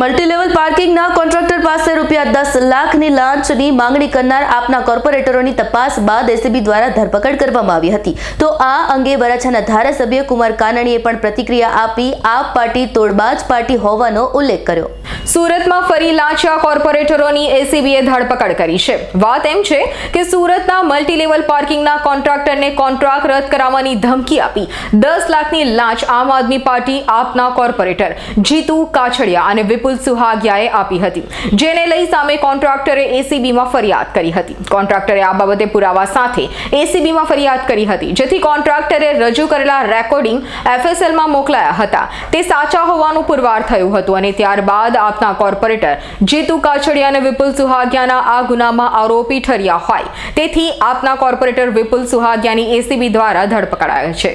Multilevel પાર્કિંગના contractor પાસે રૂપિયા દસ લાખની લાંચની માંગણી કરનાર આપના કોર્પોરેટરોની તપાસ બાદ એસીબી દ્વારા ધરપકડ કરવામાં આવી હતી. તો આ અંગે વરાછાના ધારાસભ્ય કુમાર કાનાણીએ પણ પ્રતિક્રિયા આપી આપ પાર્ટી તોડબાજ પાર્ટી હોવાનો ઉલ્લેખ કર્યો. સુરતમાં ફરી લાંચા કોર્પોરેટરોની એસીબીએ ધરપકડ કરી છે. વાત એમ છે કે સુરતના મલ્ટીલેવલ પાર્કિંગના કોન્ટ્રાક્ટરને કોન્ટ્રાક્ટ રદ કરાવવાની ધમકી આપી દસ લાખની લાંચ આમ આદમી પાર્ટી આપના કોર્પોરેટર જીતુ કાછડિયા અને વિપુલ સુહાગિયાએ આપી હતી. જેને લઈ સામે કોન્ટ્રાક્ટરે એસીબીમાં ફરિયાદ કરી હતી. કોન્ટ્રાક્ટરે આ બાબતે પુરાવા સાથે એસીબીમાં ફરિયાદ કરી હતી, જેથી કોન્ટ્રાક્ટરે રજૂ કરેલા રેકોર્ડિંગ એફએસએલમાં મોકલાયા હતા. તે સાચા હોવાનું પુરવાર થયું હતું અને ત્યારબાદ આપના કોર્પોરેટર જીતુ કાછડિયા અને વિપુલ સુહાગિયાના આ ગુનામાં આરોપી ઠર્યા હોય. તેથી આપના કોર્પોરેટર વિપુલ સુહાગિયાની એસીબી દ્વારા ધરપકડાયા છે.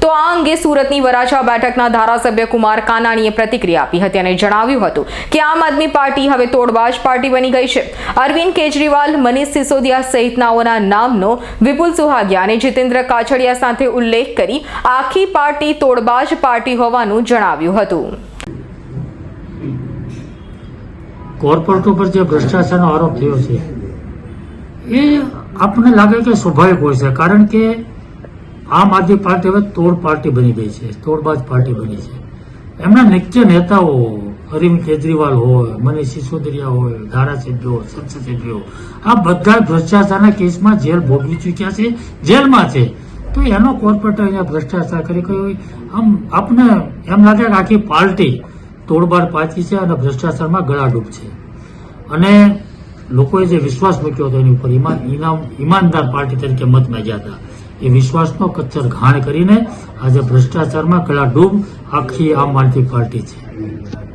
તો આ અંગે સુરતની વરાછા બેઠકના ધારાસભ્ય કુમાર કાનાણીએ પ્રતિક્રિયા આપી હતી અને જણાવ્યું હતું કે આમ આદમી પાર્ટી હવે તોડબાજ પાર્ટી બની ગઈ છે. અરવિંદ કેજરીવાલ, મનીષ સિસોદિયા સહિતનાઓના નામનો વિપુલ સુહાગિયા અને જીતેન્દ્ર કાછડિયા સાથે ઉલ્લેખ કરી આખી પાર્ટી તોડબાજ પાર્ટી હોવાનું જણાવ્યું હતું. કોર્પોરેટ ઉપર જે ભ્રષ્ટાચારનો આરોપ થયો છે, એ આપણને લાગે કે સ્વાભાવિક હોય છે, કારણ કે આમ આદમી પાર્ટી હવે તોડ પાર્ટી બની ગઈ છે તોડબાજ પાર્ટી બની છે. એમના નિત્ય નેતાઓ અરવિંદ કેજરીવાલ હોય, મનીષ સિસોદિયા હોય, ધારાસભ્યો સંસદસભ્યો આ બધા ભ્રષ્ટાચારના કેસમાં જેલ ભોગવી ચૂક્યા છે, જેલમાં છે. તો એનો કોર્પોરેટર અહીંયા ભ્રષ્ટાચાર કરી કોઈ આમ આપને એમ લાગે કે આખી પાર્ટી તોડબાર પાછી છે અને ભ્રષ્ટાચારમાં ગળાડૂબ છે. અને લોકોએ જે વિશ્વાસ મૂક્યો હતો એની ઉપર, ઈમાન ઈમાનદાર પાર્ટી તરીકે મત માંગ્યા હતા. એ વિશ્વાસનો કચ્છર ઘાણ કરીને આજે ભ્રષ્ટાચારમાં ગળાડૂબ આખી આમ આદમી પાર્ટી છે.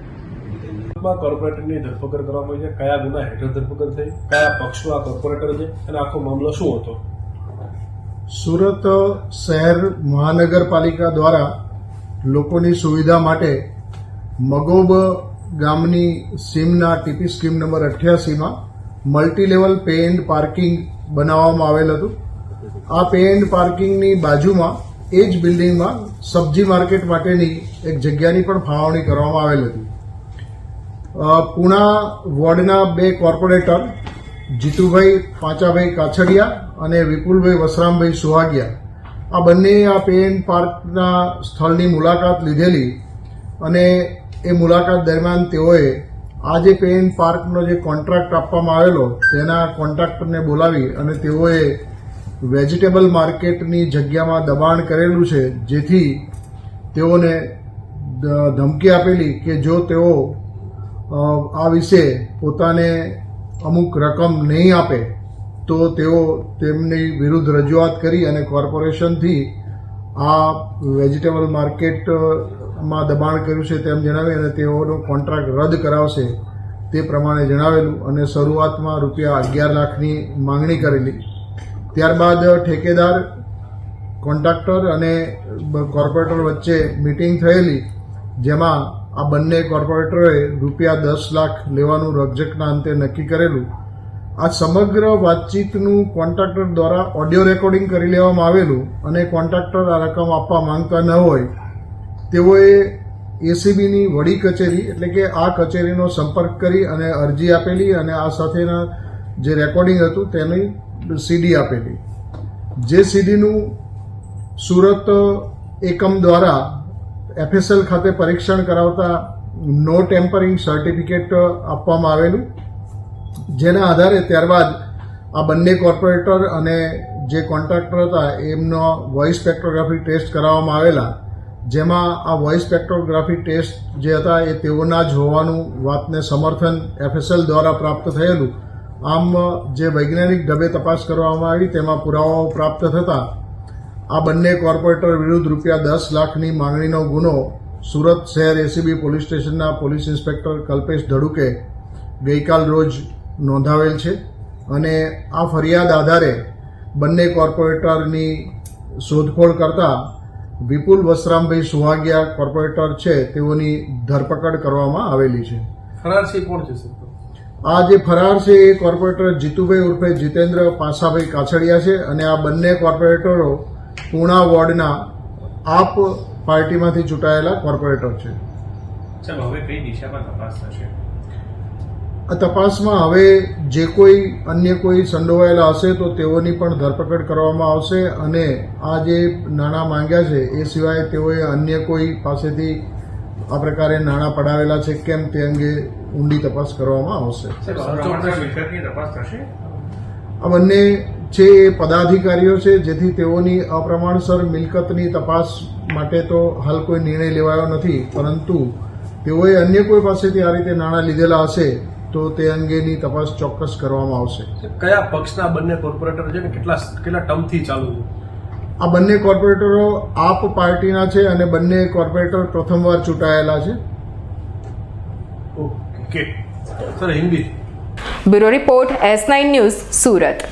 માં કોર્પોરેટરની ધરપકડ કરવામાં આવી છે. કયા ગુના હેઠળ ધરપકડ થઈ? કયા પક્ષનો આ કોર્પોરેટર છે? અને આખો મામલો શું હતો? સુરત શહેર મહાનગરપાલિકા દ્વારા લોકોની સુવિધા માટે મગોબ ગામની સીમના TP scheme number અઠ્યાસીમાં multi level pay and parking બનાવવામાં આવેલ હતું. આ પે એન્ડ પાર્કિંગની બાજુમાં એ જ બિલ્ડિંગમાં સબ્જી માર્કેટ માટેની એક જગ્યાની પણ ફાળવણી કરવામાં આવેલ હતી. પુણા વોર્ડના બે કોર્પોરેટર, જીતુભાઈ પાંચાભાઈ કાછડિયા અને વિપુલભાઈ વસરામભાઈ સુહાગિયા. આ બંને આ પેન પાર્કના સ્થળની મુલાકાત લીધેલી અને એ મુલાકાત દરમિયાન તેઓએ આ જે પેન પાર્કનો જે કોન્ટ્રાક્ટ આપવામાં આવેલો, તેના કોન્ટ્રાક્ટરને બોલાવી અને તેઓએ વેજીટેબલ માર્કેટની જગ્યામાં દબાણ કરેલું છે, જેથી તેઓને ધમકી આપેલી કે જો તેઓ આ વિશે પોતાને અમુક રકમ નહીં આપે, તો તેઓ તેમની વિરુદ્ધ રજૂઆત કરી અને કોર્પોરેશનથી આ વેજીટેબલ માર્કેટમાં દબાણ કર્યું છે તેમ જણાવી અને તેઓનો કોન્ટ્રાક્ટ રદ કરાવશે તે પ્રમાણે જણાવેલું અને શરૂઆતમાં રૂપિયા અગિયાર લાખની માંગણી કરેલી. ત્યારબાદ ઠેકેદાર, કોન્ટ્રાક્ટર અને કોર્પોરેટર વચ્ચે મિટિંગ થયેલી, જેમાં આ બંને કોર્પોરેટરોએ રૂપિયા દસ લાખ લેવાનું રકઝકના અંતે નક્કી કરેલું. આ સમગ્ર વાતચીતનું કોન્ટ્રાક્ટર દ્વારા ઓડિયો રેકોર્ડિંગ કરી લેવામાં આવેલું અને કોન્ટ્રાક્ટર આ રકમ આપવા માંગતા ન હોય. તેઓએ એસીબીની વડી કચેરી એટલે કે આ કચેરીનો સંપર્ક કરી અને અરજી આપેલી અને આ સાથેના જે રેકોર્ડિંગ હતું તેની સીડી આપેલી. જે સીડીનું સુરત એકમ દ્વારા એફએસએલ ખાતે પરીક્ષણ કરાવતા નો ટેમ્પરિંગ સર્ટિફિકેટ આપવામાં આવેલું. જેના આધારે ત્યારબાદ આ બંને કોર્પોરેટર અને જે કોન્ટ્રાક્ટર હતા, એમનો વોઇસ સ્પેક્ટ્રોગ્રાફી ટેસ્ટ કરાવવામાં આવેલા. જેમાં આ વોઇસ સ્પેક્ટ્રોગ્રાફી ટેસ્ટ જે હતા, એ તેઓના જ હોવાનું વાતને સમર્થન એફએસએલ દ્વારા પ્રાપ્ત થયેલું. આમ, જે વૈજ્ઞાનિક ઢબે તપાસ કરવામાં આવી, તેમાં પુરાવાઓ પ્રાપ્ત થતાં આ બંને કોર્પોરેટર વિરુદ્ધ રૂપિયા દસ લાખની માંગણીનો ગુનો સુરત શહેર એસીબી પોલીસ સ્ટેશનના પોલીસ ઇન્સ્પેક્ટર કલ્પેશ ધડુકે ગઈકાલ રોજ નોંધાવેલ છે અને આ ફરિયાદ આધારે બંને કોર્પોરેટરની શોધખોળ કરતા વિપુલ વસરામભાઈ સુહાગિયા કોર્પોરેટર છે તેઓની ધરપકડ કરવામાં આવેલી છે. ફરાર છે કોણ છે આ જે ફરાર છે એ કોર્પોરેટર જીતુભાઈ ઉર્ફે જીતેન્દ્ર પાસાભાઈ કાછડિયા છે અને આ બંને કોર્પોરેટરો પૂણા વોર્ડના આપ પાર્ટીમાંથી ચૂંટાયેલા કોર્પોરેટર છે. સાહેબ હવે કઈ દિશામાં તપાસ થશે? આ તપાસમાં હવે જે કોઈ અન્ય કોઈ સંડોવાયેલા હશે તો તેઓની પણ ધરપકડ કરવામાં આવશે અને આ જે નાણાં માંગ્યા છે એ સિવાય તેઓએ અન્ય કોઈ પાસેથી આ પ્રકારે નાણાં પડાવેલા છે કેમ તે અંગે ઊંડી તપાસ કરવામાં આવશે. આ બંને છે એ પદાધિકારીઓ છે જેથી તેઓની અપ્રમાણસર મિલકતની તપાસ માટે તો હાલ કોઈ નિર્ણય લેવાયો નથી પરંતુ તેઓએ અન્ય કોઈ પાસેથી આ રીતે નાણાં લીધેલા હશે તો તે અંગેની તપાસ ચોક્કસ કરવામાં આવશે. કયા પક્ષના બંને કોર્પોરેટર છે ને કેટલા કેટલા ટર્મથી ચાલુ છે? આ બંને કોર્પોરેટરો આપ પાર્ટીના છે અને બંને કોર્પોરેટર પ્રથમવાર ચૂંટાયેલા છે. Okay. Sir Hindi. Bureau report S nine news Surat.